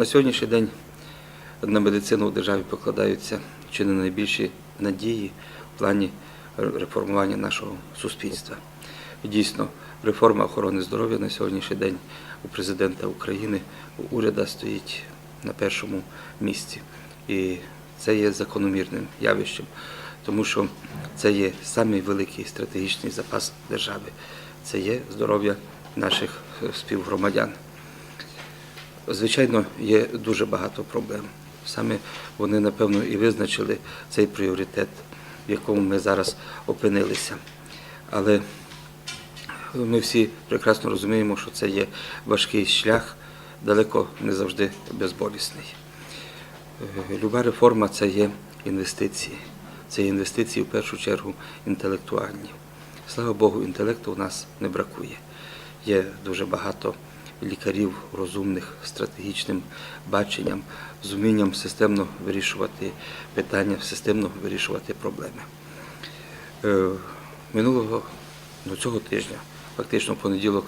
На сьогоднішній день на медицину в державі покладаються чи не найбільші надії в плані реформування нашого суспільства. Дійсно, реформа охорони здоров'я на сьогоднішній день у президента України, у уряда стоїть на першому місці. І це є закономірним явищем, тому що це є самий великий стратегічний запас держави. Це є здоров'я наших співгромадян. Звичайно, є дуже багато проблем. Саме вони, напевно, і визначили цей пріоритет, в якому ми зараз опинилися. Але ми всі прекрасно розуміємо, що це є важкий шлях, далеко не завжди безболісний. Е, Люба реформа це є інвестиції. Це інвестиції в першу чергу інтелектуальні. Слава Богу, інтелекту у нас не бракує. Є дуже багато лікарів розумних, стратегічним баченням, з умінням системно вирішувати питання, системно вирішувати проблеми. Е, Минулого ну, цього тижня, фактично в понеділок,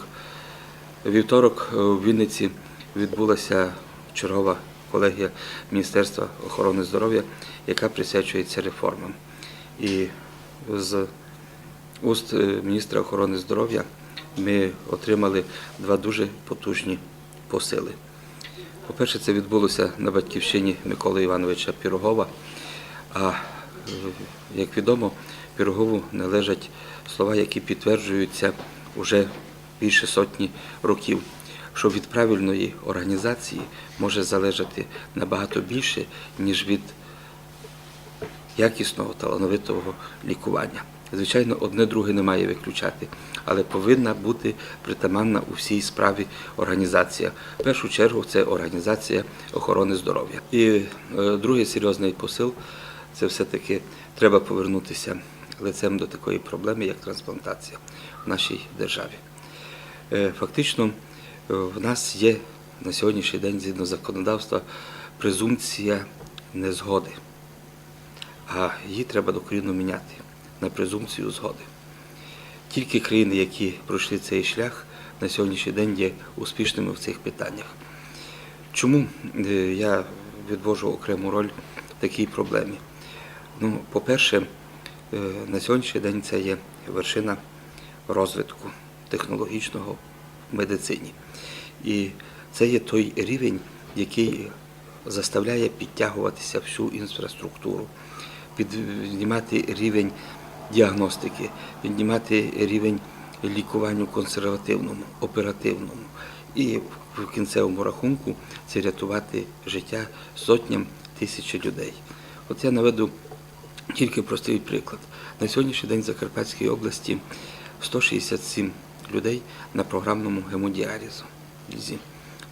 вівторок е, в Вінниці відбулася чергова колегія Міністерства охорони здоров'я, яка присвячується реформам. І з уст е, міністра охорони здоров'я ми отримали два дуже потужні посили. По-перше, це відбулося на батьківщині Миколи Івановича Пірогова. А е, як відомо, Пірогову належать слова, які підтверджуються вже більше сотні років, що від правильної організації може залежати набагато більше, ніж від якісного талановитого лікування. Звичайно, одне друге не має виключати, але повинна бути притаманна у всій справі організація. В першу чергу це організація охорони здоров'я. І е, другий серйозний посил це все-таки треба повернутися лицем до такої проблеми, як трансплантація в нашій державі. Е, Фактично, в нас є на сьогоднішній день згідно законодавства презумпція незгоди а її треба докорінно міняти на презумпцію згоди. Тільки країни, які пройшли цей шлях, на сьогоднішній день є успішними в цих питаннях. Чому е, я відвожу окрему роль в такій проблемі? Ну, по-перше, е, на сьогоднішній день це є вершина розвитку технологічного в медицині. І це є той рівень, який заставляє підтягуватися всю інфраструктуру, піднімати рівень діагностики, піднімати рівень лікування консервативному, оперативному. І в кінцевому рахунку це рятувати життя сотням тисяч людей. От я наведу тільки простий приклад. На сьогоднішній день в Закарпатській області 167 людей на програмному гемодіалізу.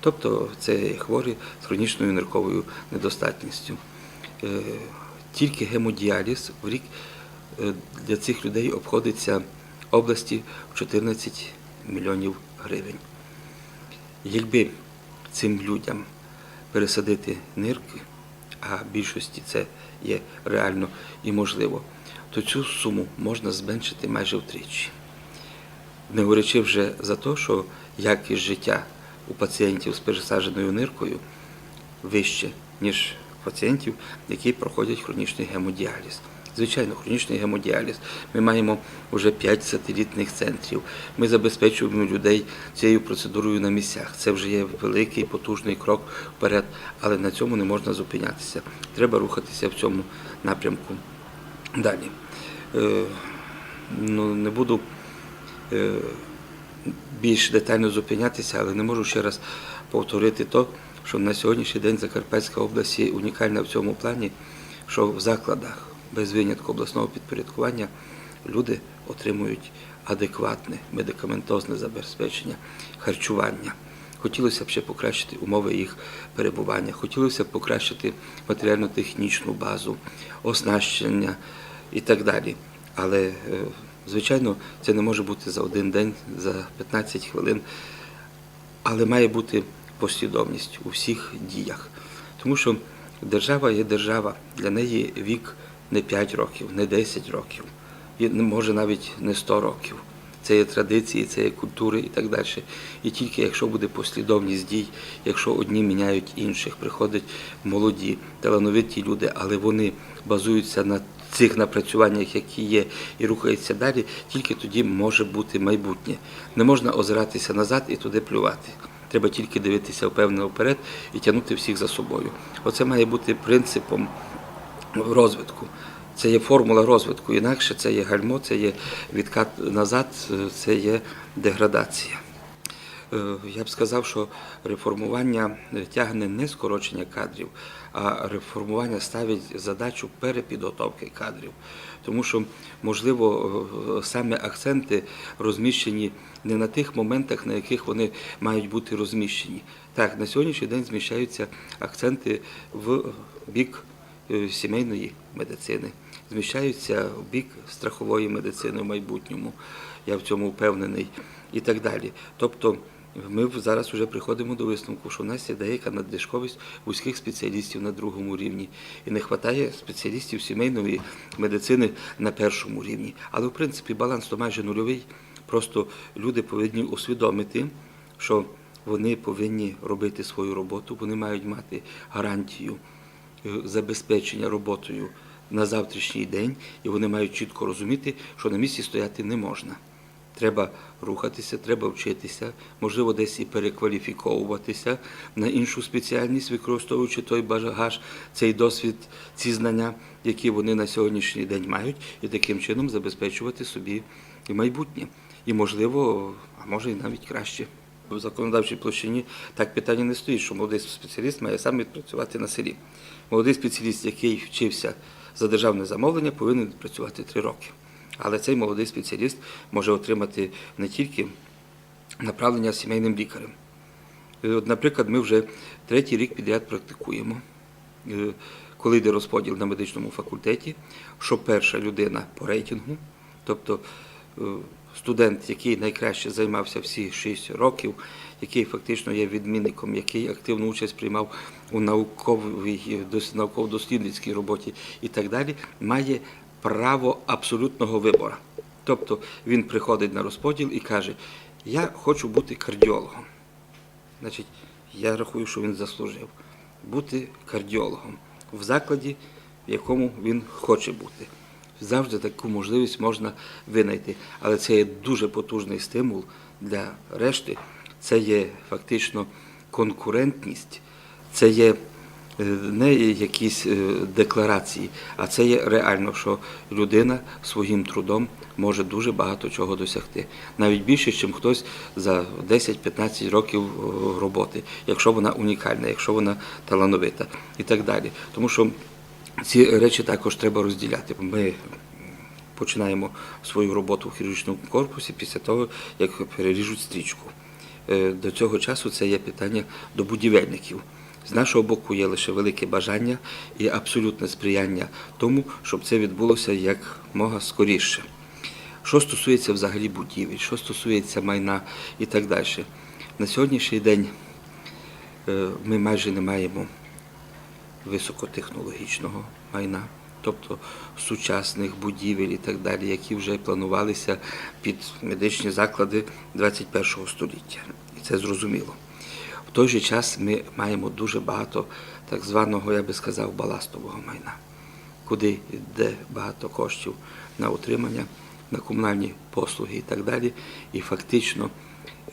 Тобто це хворі з хронічною нирковою недостатністю. Е, Тільки гемодіаліз в рік для цих людей обходиться області в 14 мільйонів гривень. Якби цим людям пересадити нирки, а в більшості це є реально і можливо, то цю суму можна зменшити майже втричі. Не говорячи вже за те, що якість життя у пацієнтів з пересадженою ниркою вище, ніж пацієнтів, які проходять хронічний гемодіаліз. Звичайно, хронічний гемодіаліз. Ми маємо вже 5 сателітних центрів. Ми забезпечуємо людей цією процедурою на місцях. Це вже є великий потужний крок вперед, але на цьому не можна зупинятися. Треба рухатися в цьому напрямку далі. Е, ну, не буду е, більш детально зупинятися, але не можу ще раз повторити то, що на сьогоднішній день Закарпатська область є унікальна в цьому плані, що в закладах без винятку обласного підпорядкування люди отримують адекватне медикаментозне забезпечення харчування. Хотілося б ще покращити умови їх перебування, хотілося б покращити матеріально-технічну базу, оснащення і так далі. Але, е, звичайно, це не може бути за один день, за 15 хвилин, але має бути послідовність у всіх діях. Тому що держава є держава, для неї вік не 5 років, не 10 років, і може навіть не 100 років. це є традиції, це є культури і так далі. І тільки якщо буде послідовність дій, якщо одні міняють інших, приходять молоді, талановиті люди, але вони базуються на цих напрацюваннях, які є, і рухаються далі, тільки тоді може бути майбутнє. Не можна озиратися назад і туди плювати. Треба тільки дивитися впевнено вперед і тягнути всіх за собою. Оце має бути принципом розвитку. Це є формула розвитку. Інакше це є гальмо, це є відкат назад, це є деградація. Е, Я б сказав, що реформування тягне не скорочення кадрів, а реформування ставить задачу перепідготовки кадрів. Тому що, можливо, е, саме акценти розміщені не на тих моментах, на яких вони мають бути розміщені. Так, на сьогоднішній день зміщаються акценти в бік е, сімейної медицини, зміщаються в бік страхової медицини в майбутньому. Я в цьому впевнений і так далі. Тобто ми зараз вже приходимо до висновку, що в нас є деяка надлишковість вузьких спеціалістів на другому рівні, і не вистачає спеціалістів сімейної медицини на першому рівні. Але в принципі баланс то майже нульовий. Просто люди повинні усвідомити, що вони повинні робити свою роботу, вони мають мати гарантію е, забезпечення роботою на завтрашній день, і вони мають чітко розуміти, що на місці стояти не можна. Треба рухатися, треба вчитися, можливо, десь і перекваліфіковуватися на іншу спеціальність, використовуючи той багаж, цей досвід, ці знання, які вони на сьогоднішній день мають, і таким чином забезпечувати собі майбутнє. І, можливо, а може і навіть краще. В законодавчій площині так питання не стоїть, що молодий спеціаліст має сам відпрацювати на селі. Молодий спеціаліст, який вчився за державне замовлення, повинен відпрацювати три роки. Але цей молодий спеціаліст може отримати не тільки направлення сімейним лікарем. Е, наприклад, ми вже третій рік підряд практикуємо, е, коли йде розподіл на медичному факультеті, що перша людина по рейтингу, тобто е, студент, який найкраще займався всі 6 років, який фактично є відмінником, який активну участь приймав у науковій науково-дослідницькій роботі і так далі, має право абсолютного вибору. Тобто він приходить на розподіл і каже: Я хочу бути кардіологом. Значить, я рахую, що він заслужив бути кардіологом в закладі, в якому він хоче бути. Завжди таку можливість можна винайти. Але це є дуже потужний стимул для решти. Це є фактично конкурентність, це є е, не якісь е, декларації, а це є реально, що людина своїм трудом може дуже багато чого досягти. Навіть більше, ніж хтось за 10-15 років е, роботи, якщо вона унікальна, якщо вона талановита і так далі. Тому що ці речі також треба розділяти. Ми починаємо свою роботу в хірургічному корпусі після того, як переріжуть стрічку. Е, До цього часу це є питання до будівельників. З нашого боку є лише велике бажання і абсолютне сприяння тому, щоб це відбулося як мога скоріше. Що стосується взагалі будівель, що стосується майна і так далі. На сьогоднішній день е, ми майже не маємо високотехнологічного майна, тобто сучасних будівель і так далі, які вже планувалися під медичні заклади 21 століття. І це зрозуміло. В той же час ми маємо дуже багато так званого, я би сказав, баластового майна, куди йде багато коштів на утримання, на комунальні послуги і так далі. І фактично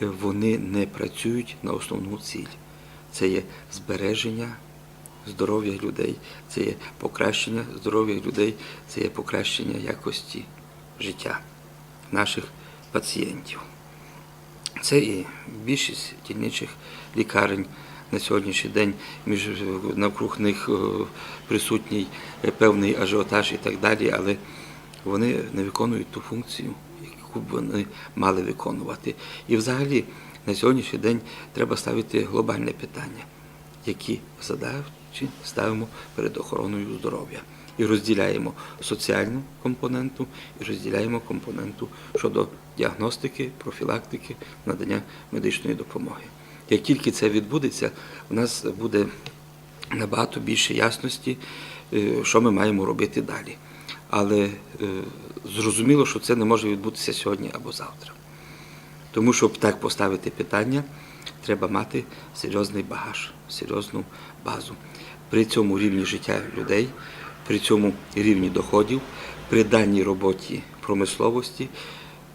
вони не працюють на основну ціль. Це є збереження здоров'я людей, це є покращення здоров'я людей, це є покращення якості життя наших пацієнтів. Це і більшість дільничих лікарень на сьогоднішній день між навкруг них е, присутній певний ажіотаж і так далі, але вони не виконують ту функцію, яку б вони мали виконувати. І взагалі на сьогоднішній день треба ставити глобальне питання, які задачі ставимо перед охороною здоров'я. І розділяємо соціальну компоненту і розділяємо компоненту щодо діагностики, профілактики, надання медичної допомоги. Як тільки це відбудеться, у нас буде набагато більше ясності, е, що ми маємо робити далі. Але е, зрозуміло, що це не може відбутися сьогодні або завтра. Тому, щоб так поставити питання, треба мати серйозний багаж, серйозну базу. При цьому рівні життя людей, при цьому рівні доходів, при даній роботі промисловості,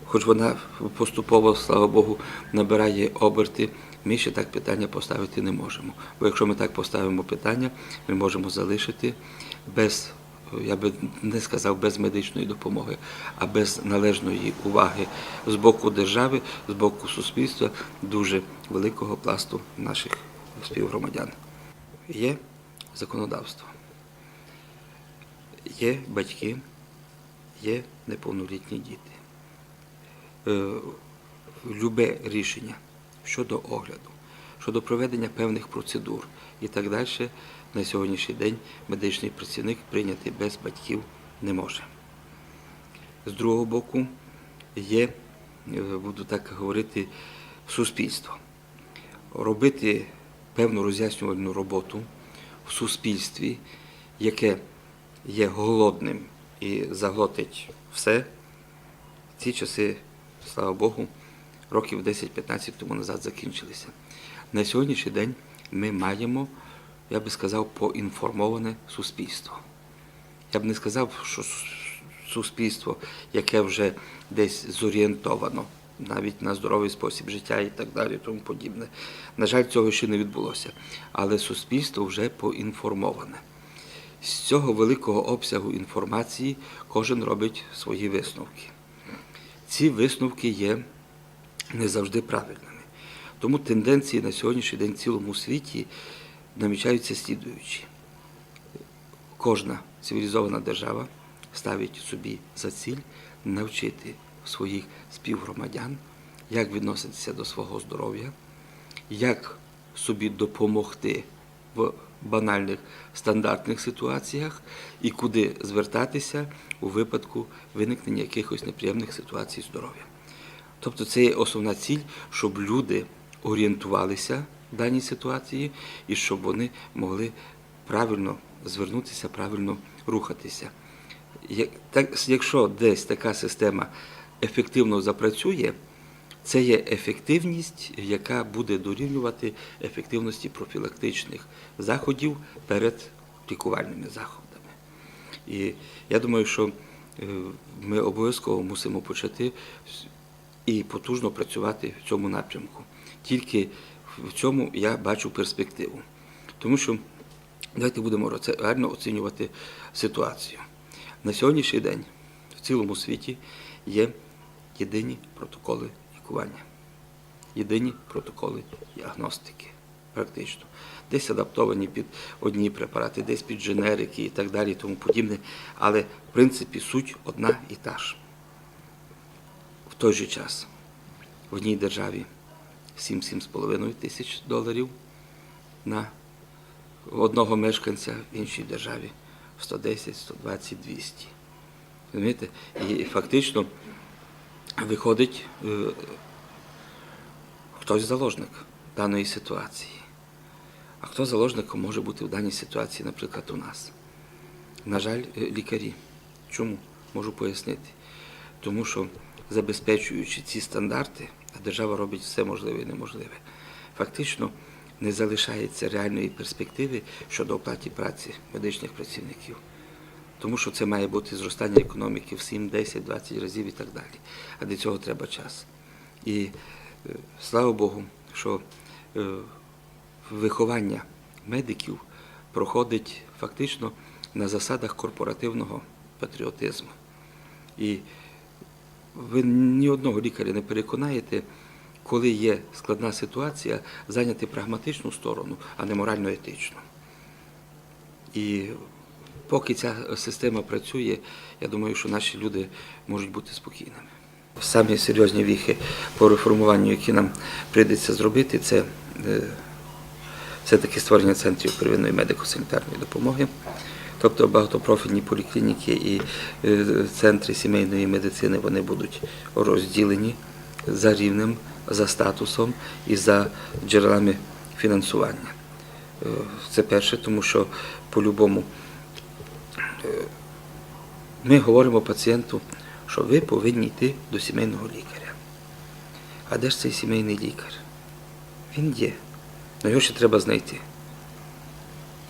хоч вона поступово, слава Богу, набирає оберти, ми ще так питання поставити не можемо. Бо якщо ми так поставимо питання, ми можемо залишити без, я би не сказав без медичної допомоги, а без належної уваги з боку держави, з боку суспільства дуже великого пласту наших співгромадян. Є законодавство, є батьки, є неповнолітні діти. Е, любе рішення щодо огляду, щодо проведення певних процедур і так далі, на сьогоднішній день медичний працівник прийняти без батьків не може. З другого боку, є, е, буду так говорити, суспільство. Робити певну роз'яснювальну роботу в суспільстві, яке є голодним і заглотить все, ці часи, слава Богу, років 10-15 тому назад закінчилися. На сьогоднішній день ми маємо, я би сказав, поінформоване суспільство. Я б не сказав, що суспільство, яке вже десь зорієнтовано, навіть на здоровий спосіб життя і так далі, тому подібне. На жаль, цього ще не відбулося. Але суспільство вже поінформоване. З цього великого обсягу інформації кожен робить свої висновки. Ці висновки є не завжди правильними. Тому тенденції на сьогоднішній день в цілому світі намічаються слідуючі. Кожна цивілізована держава ставить собі за ціль навчити своїх співгромадян, як відноситися до свого здоров'я, як собі допомогти в банальних стандартних ситуаціях і куди звертатися у випадку виникнення якихось неприємних ситуацій здоров'я. Тобто це є основна ціль, щоб люди орієнтувалися даній ситуації і щоб вони могли правильно звернутися, правильно рухатися. Якщо десь така система ефективно запрацює, це є ефективність, яка буде дорівнювати ефективності профілактичних заходів перед лікувальними заходами. І я думаю, що е, ми обов'язково мусимо почати і потужно працювати в цьому напрямку. Тільки в цьому я бачу перспективу. Тому що давайте будемо реально оцінювати ситуацію. На сьогоднішній день в цілому світі є єдині протоколи лікування, єдині протоколи діагностики, практично. Десь адаптовані під одні препарати, десь під дженерики і так далі, і тому подібне. Але в принципі суть одна і та ж. В той же час в одній державі 7-7,5 тисяч доларів на одного мешканця, в іншій державі 110, 120, 200. Розумієте? І фактично виходить е, хтось заложник даної ситуації. А хто заложником може бути в даній ситуації, наприклад, у нас? На жаль, е, лікарі. Чому? Можу пояснити. Тому що забезпечуючи ці стандарти, а держава робить все можливе і неможливе, фактично не залишається реальної перспективи щодо оплаті праці медичних працівників. Тому що це має бути зростання економіки в 7, 10, 20 разів і так далі. А для цього треба час. І е, слава Богу, що е, виховання медиків проходить фактично на засадах корпоративного патріотизму. І ви ні одного лікаря не переконаєте, коли є складна ситуація, зайняти прагматичну сторону, а не морально-етичну. І поки ця система працює, я думаю, що наші люди можуть бути спокійними. Самі серйозні віхи по реформуванню, які нам прийдеться зробити, це все-таки створення центрів первинної медико-санітарної допомоги, тобто багатопрофільні поліклініки і е, центри сімейної медицини вони будуть розділені за рівнем, за статусом і за джерелами фінансування. Е, Це перше, тому що по-любому е, ми говоримо пацієнту, що ви повинні йти до сімейного лікаря. А де ж цей сімейний лікар? Він є. але його ще треба знайти.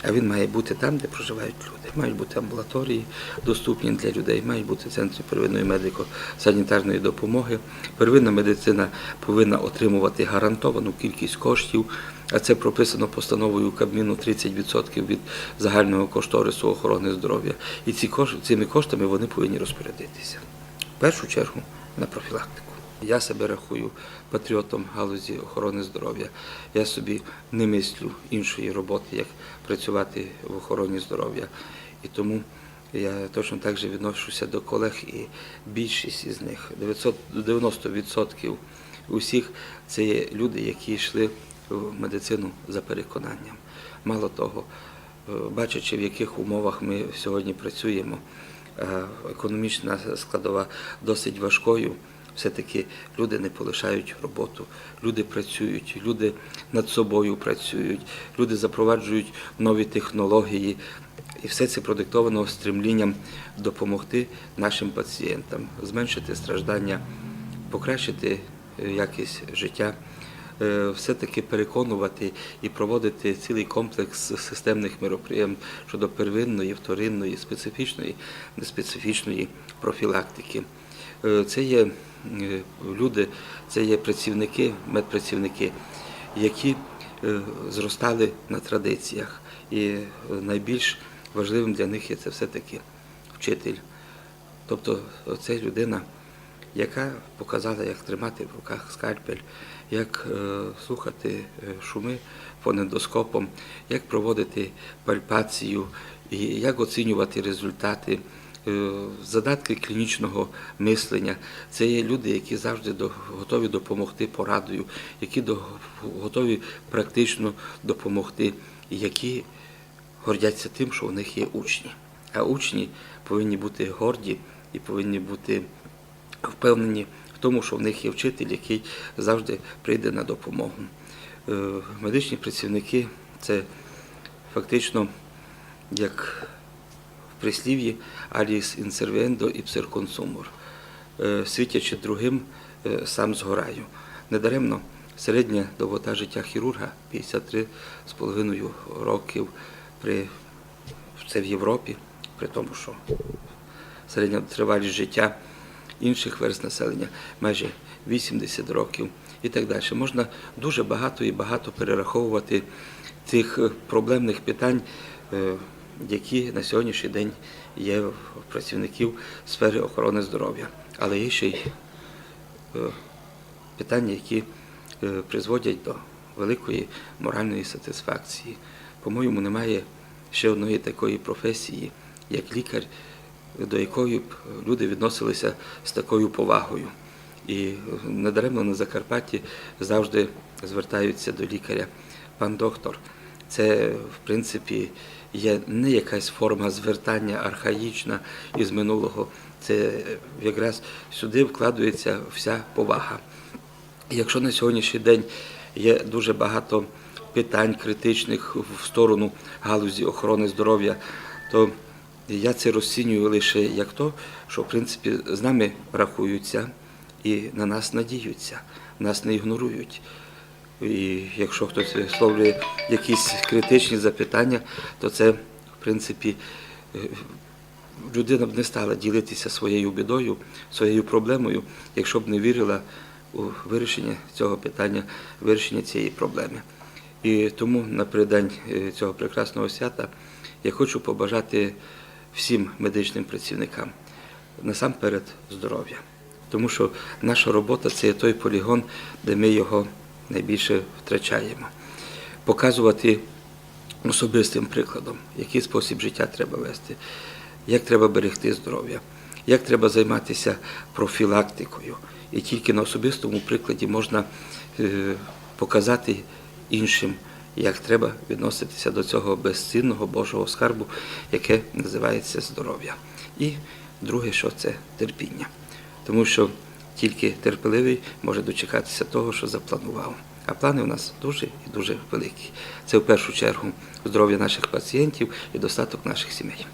А він має бути там, де проживають люди. Мають бути амбулаторії доступні для людей, мають бути центри первинної медико-санітарної допомоги. Первинна медицина повинна отримувати гарантовану кількість коштів, а це прописано постановою Кабміну 30% від загального кошторису охорони здоров'я. І ці цими коштами вони повинні розпорядитися. В першу чергу на профілактику. Я себе рахую патріотом галузі охорони здоров'я. Я собі не мислю іншої роботи, як працювати в охороні здоров'я. І тому я точно так же відношуся до колег, і більшість із них, 90% усіх, це є люди, які йшли в медицину за переконанням. Мало того, е, бачачи, в яких умовах ми сьогодні працюємо, е, економічна складова досить важкою. Все-таки люди не полишають роботу, люди працюють, люди над собою працюють, люди запроваджують нові технології. І все це продиктовано стремлінням допомогти нашим пацієнтам, зменшити страждання, покращити е, якість життя, е, все-таки переконувати і проводити цілий комплекс системних мероприємств щодо первинної, вторинної, специфічної, неспецифічної профілактики. Е, Це є е, люди, це є працівники, медпрацівники, які е, зростали на традиціях. І найбільш важливим для них є це все-таки вчитель. Тобто це людина, яка показала, як тримати в руках скальпель, як слухати шуми фонендоскопом, як проводити пальпацію, і як оцінювати результати. Е, Задатки клінічного мислення це є люди, які завжди готові допомогти порадою, які готові практично допомогти, які гордяться тим, що у них є учні. А учні повинні бути горді і повинні бути впевнені в тому, що в них є вчитель, який завжди прийде на допомогу. Е, Медичні працівники це фактично як прислів'ї аліс інсервендо і псерконсумор. Світячи другим, е, сам згораю. Недаремно середня довгота життя хірурга 53,5 років при це в Європі, при тому, що середня тривалість життя інших верст населення майже 80 років і так далі. Можна дуже багато і багато перераховувати тих е, проблемних питань, е, які на сьогоднішній день є в працівників сфери охорони здоров'я. Але є ще й е, питання, які е, призводять до великої моральної сатисфакції. По-моєму, немає ще одної такої професії, як лікар, до якої б люди відносилися з такою повагою. І недаремно на Закарпатті завжди звертаються до лікаря. Пан доктор, це в принципі є не якась форма звертання архаїчна із минулого. Це якраз сюди вкладується вся повага. Якщо на сьогоднішній день є дуже багато питань критичних в сторону галузі охорони здоров'я, то я це розцінюю лише як то, що в принципі з нами рахуються і на нас надіються, нас не ігнорують. І якщо хтось висловлює якісь критичні запитання, то це в принципі е, людина б не стала ділитися своєю бідою, своєю проблемою, якщо б не вірила у вирішення цього питання, вирішення цієї проблеми. І тому напередодні е, цього прекрасного свята я хочу побажати всім медичним працівникам насамперед здоров'я. Тому що наша робота це той полігон, де ми його найбільше втрачаємо. Показувати особистим прикладом, який спосіб життя треба вести, як треба берегти здоров'я, як треба займатися профілактикою. І тільки на особистому прикладі можна е, показати іншим, як треба відноситися до цього безцінного Божого скарбу, яке називається здоров'я. І друге, що це терпіння. Тому що тільки терпеливий може дочекатися того, що запланував. А плани у нас дуже і дуже великі. Це в першу чергу здоров'я наших пацієнтів і достаток наших сімей.